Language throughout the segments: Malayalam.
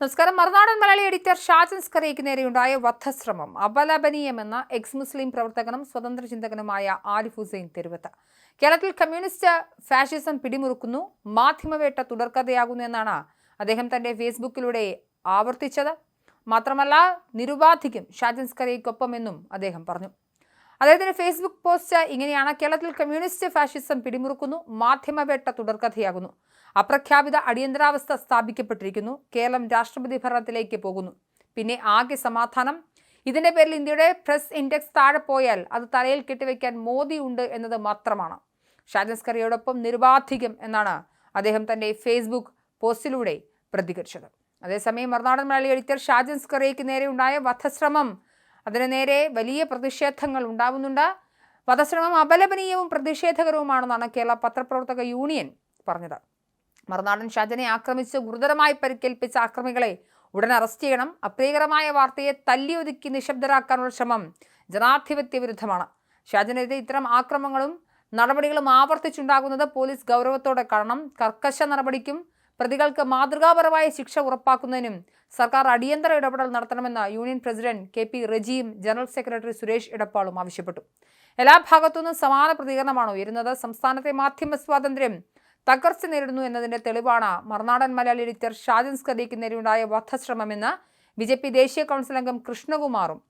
നമസ്കാരം. മറുനാടൻ മലയാളി എഡിറ്റർ ഷാജൻ സ്കറിയയ്ക്ക് നേരെയുണ്ടായ വധശ്രമം. അപലപനീയമെന്ന എക്സ് മുസ്ലിം പ്രവർത്തകനും സ്വതന്ത്ര ചിന്തകനുമായ ആരിഫ് ഹുസൈൻ തെരുവത്ത്. കേരളത്തിൽ കമ്മ്യൂണിസ്റ്റ് ഫാഷിസം പിടിമുറുക്കുന്നു. മാധ്യമവേട്ട തുടർക്കഥയാകുന്നു എന്നാണ് അദ്ദേഹം തന്റെ ഫേസ്ബുക്കിലൂടെ ആവർത്തിച്ചത്. മാത്രമല്ല നിരുപാധികം ഷാജൻ സ്കറിയയ്ക്കൊപ്പമെന്നും അദ്ദേഹം പറഞ്ഞു. അദ്ദേഹത്തിന്റെ ഫേസ്ബുക്ക് പോസ്റ്റ് ഇങ്ങനെയാണ്. കേരളത്തിൽ കമ്മ്യൂണിസ്റ്റ് ഫാഷിസം പിടിമുറുക്കുന്നു മാധ്യമവേട്ട തുടർക്കഥയാകുന്നു. അപ്രഖ്യാപിത അടിയന്തരാവസ്ഥ സ്ഥാപിക്കപ്പെട്ടിരിക്കുന്നു കേരളം രാഷ്ട്രപതി ഭരണത്തിലേക്ക് പോകുന്നു. പിന്നെ ആകെ സമാധാനം. ഇതിന്റെ പേരിൽ ഇന്ത്യയുടെ പ്രസ് ഇൻഡെക്സ് താഴെ പോയാൽ അത് തലയിൽ കെട്ടിവെക്കാൻ മോദി ഉണ്ട് എന്നത് മാത്രമാണ്. ഷാജൻ നിർബാധികം എന്നാണ് അദ്ദേഹം തന്റെ ഫേസ്ബുക്ക് പോസ്റ്റിലൂടെ പ്രതികരിച്ചത്. അതേസമയം മറുനാടൻ മലയാളി എഡിറ്റർ ഷാജൻ നേരെയുണ്ടായ വധശ്രമം അതിന് നേരെ വലിയ പ്രതിഷേധങ്ങൾ ഉണ്ടാവുന്നുണ്ട്. വധശ്രമം അപലപനീയവും പ്രതിഷേധകരവുമാണെന്നാണ് കേരള പത്രപ്രവർത്തക യൂണിയൻ പറഞ്ഞത്. മറുനാടൻ ഷാജനെ ആക്രമിച്ച് ഗുരുതരമായി പരിക്കേൽപ്പിച്ച ആക്രമികളെ ഉടൻ അറസ്റ്റ് ചെയ്യണം. അപ്രിയകരമായ വാർത്തയെ തല്ലിയൊതുക്കി നിശബ്ദരാക്കാനുള്ള ശ്രമം ജനാധിപത്യ വിരുദ്ധമാണ്. ഷാജനെതിരെ ഇത്തരം ആക്രമങ്ങളും നടപടികളും ആവർത്തിച്ചുണ്ടാകുന്നത് പോലീസ് ഗൗരവത്തോടെ കാണണം. കർക്കശ നടപടിക്കും പ്രതികൾക്ക് മാതൃകാപരമായ ശിക്ഷ ഉറപ്പാക്കുന്നതിനും സർക്കാർ അടിയന്തര ഇടപെടൽ നടത്തണമെന്ന് യൂണിയൻ പ്രസിഡന്റ് കെ പി റജിയും ജനറൽ സെക്രട്ടറി സുരേഷ് ഇടപ്പാളും ആവശ്യപ്പെട്ടു. എല്ലാ ഭാഗത്തുനിന്നും സമാന പ്രതികരണമാണ് ഉയരുന്നത്. സംസ്ഥാനത്തെ മാധ്യമ സ്വാതന്ത്ര്യം തകർച്ച നേരിടുന്നു എന്നതിന്റെ തെളിവാണ് മറുനാടൻ മലയാളി എഡിറ്റർ ഷാജൻ സ്കദിക്ക് നേരെയുണ്ടായ വധശ്രമമെന്ന് ബി ജെ പി ദേശീയ കൗൺസിൽ അംഗം കൃഷ്ണകുമാറും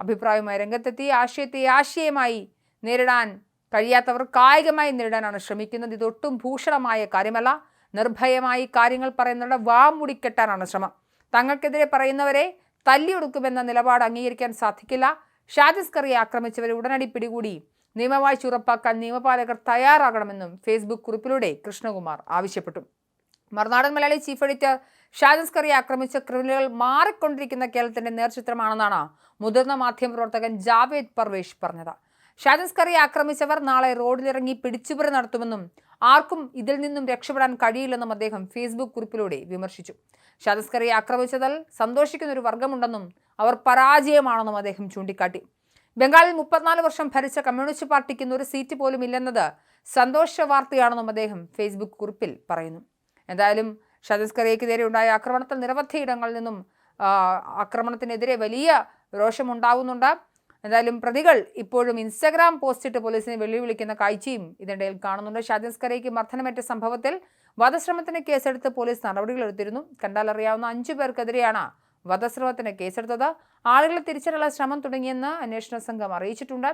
അഭിപ്രായവുമായി രംഗത്തെത്തി ആശയത്തെ ആശയമായി നേരിടാൻ കഴിയാത്തവർ കായികമായി നേരിടാനാണ് ശ്രമിക്കുന്നത്. ഇതൊട്ടും ഭൂഷണമായ കാര്യമല്ല. നിർഭയമായി കാര്യങ്ങൾ പറയുന്നവരുടെ വാ മുടിക്കെട്ടാനാണ് ശ്രമം. തങ്ങൾക്കെതിരെ പറയുന്നവരെ തല്ലിയൊടുക്കുമെന്ന നിലപാട് അംഗീകരിക്കാൻ സാധിക്കില്ല. ഷാജിസ് കറിയെ ആക്രമിച്ചവരെ ഉടനടി പിടികൂടി നിയമവാഴ്ച ഉറപ്പാക്കാൻ നിയമപാലകർ തയ്യാറാകണമെന്നും ഫേസ്ബുക്ക് കുറിപ്പിലൂടെ കൃഷ്ണകുമാർ ആവശ്യപ്പെട്ടു. മറുനാടൻ മലയാളി ചീഫ് എഡിറ്റർ ഷാജൻസ് കറിയെ ആക്രമിച്ച ക്രിമിനലുകൾ മാറിക്കൊണ്ടിരിക്കുന്ന കേരളത്തിന്റെ നേർചിത്രമാണെന്നാണ് മുതിർന്ന മാധ്യമ പ്രവർത്തകൻ ജാവേദ് പർവേഷ് പറഞ്ഞത്. ഷാജൻസ് കറിയെ ആക്രമിച്ചവർ നാളെ റോഡിലിറങ്ങി പിടിച്ചുപറി നടത്തുമെന്നും ആർക്കും ഇതിൽ നിന്നും രക്ഷപ്പെടാൻ കഴിയില്ലെന്നും അദ്ദേഹം ഫേസ്ബുക്ക് കുറിപ്പിലൂടെ വിമർശിച്ചു. ഷാജൻസ് കറിയെ ആക്രമിച്ചതിൽ സന്തോഷിക്കുന്ന ഒരു വർഗമുണ്ടെന്നും അവർ പരാജയമാണെന്നും അദ്ദേഹം ചൂണ്ടിക്കാട്ടി. ബംഗാളിൽ മുപ്പത്തിനാല് വർഷം ഭരിച്ച കമ്മ്യൂണിസ്റ്റ് പാർട്ടിക്ക് ഒരു സീറ്റ് പോലും ഇല്ലെന്നത് സന്തോഷ വാർത്തയാണെന്നും അദ്ദേഹം ഫേസ്ബുക്ക് കുറിപ്പിൽ പറയുന്നു. എന്തായാലും ഷദസ്കറിയക്കെതിരെ ഉണ്ടായ ആക്രമണത്തിൽ നിരവധി ഇടങ്ങളിൽ നിന്നും ആക്രമണത്തിനെതിരെ വലിയ രോഷമുണ്ടാവുന്നുണ്ട്. എന്തായാലും പ്രതികൾ ഇപ്പോഴും ഇൻസ്റ്റഗ്രാം പോസ്റ്റിട്ട് പോലീസിനെ വെല്ലുവിളിക്കുന്ന കാഴ്ചയും ഇതിനിടയിൽ കാണുന്നുണ്ട്. ഷാജൻസ്കരയ്ക്ക് മർദ്ദനമേറ്റ സംഭവത്തിൽ വധശ്രമത്തിന് കേസെടുത്ത് പോലീസ് നടപടികളെടുത്തിരുന്നു കണ്ടാലറിയാവുന്ന അഞ്ചു പേർക്കെതിരെയാണ് വധശ്രമത്തിന് കേസെടുത്തത്. ആളുകളെ തിരിച്ചറിയാനുള്ള ശ്രമം തുടങ്ങിയെന്ന് അന്വേഷണ സംഘം അറിയിച്ചിട്ടുണ്ട്.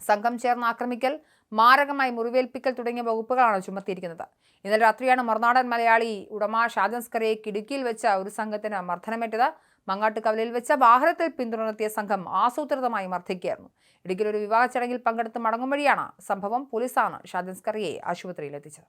സംഘം ചേർന്ന് ആക്രമിക്കൽ മാരകമായി മുറിവേൽപ്പിക്കൽ തുടങ്ങിയ വകുപ്പുകളാണ് ചുമത്തിയിരിക്കുന്നത്. ഇന്നലെ രാത്രിയാണ് മറുനാടൻ മലയാളി ഉടമ ഷാജൻസ്കരയെ കിടുക്കിയിൽ വെച്ച ഒരു സംഘത്തിന് മർദ്ദനമേറ്റത്. മങ്ങാട്ടുകവലയിൽ വെച്ച വാഹനത്തിൽ പിന്തുടർന്നെത്തിയ സംഘം ആസൂത്രിതമായി മർദ്ദിക്കുകയായിരുന്നു. ഇടുക്കിയിൽ ഒരു വിവാഹ ചടങ്ങിൽ പങ്കെടുത്ത് മടങ്ങും വഴിയാണ് സംഭവം. പോലീസാണ് ഷാദിൻസ്കറിയെ ആശുപത്രിയിൽ എത്തിച്ചത്